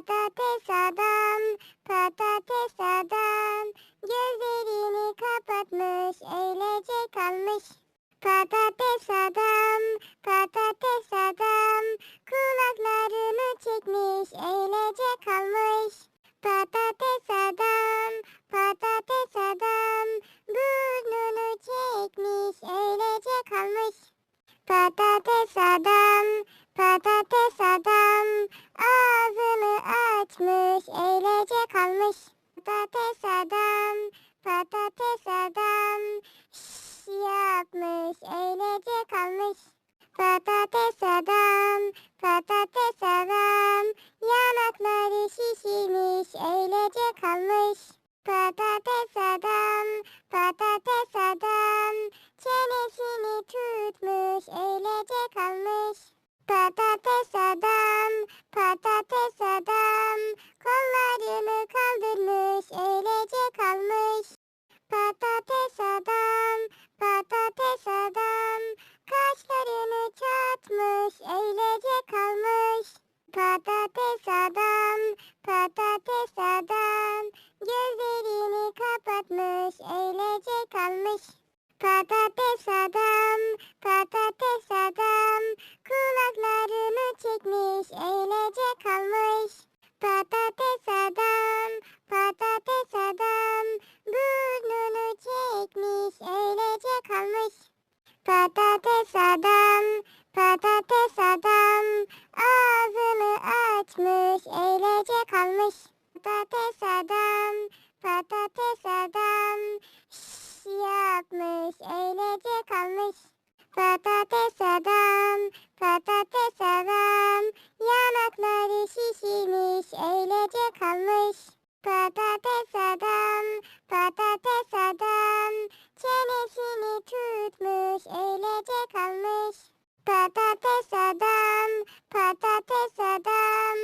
patate sadam, patate sadam. patate sadam patate sadam Shh. Patates adam, patates adam. Gözlerini kapatmış, öylece kalmış. Patates adam, patates adam. Kulaklarını çekmiş, öylece kalmış. Patates adam, patates adam. Burnunu çekmiş, öylece kalmış. Patates adam. patates, patates adam, patates adam,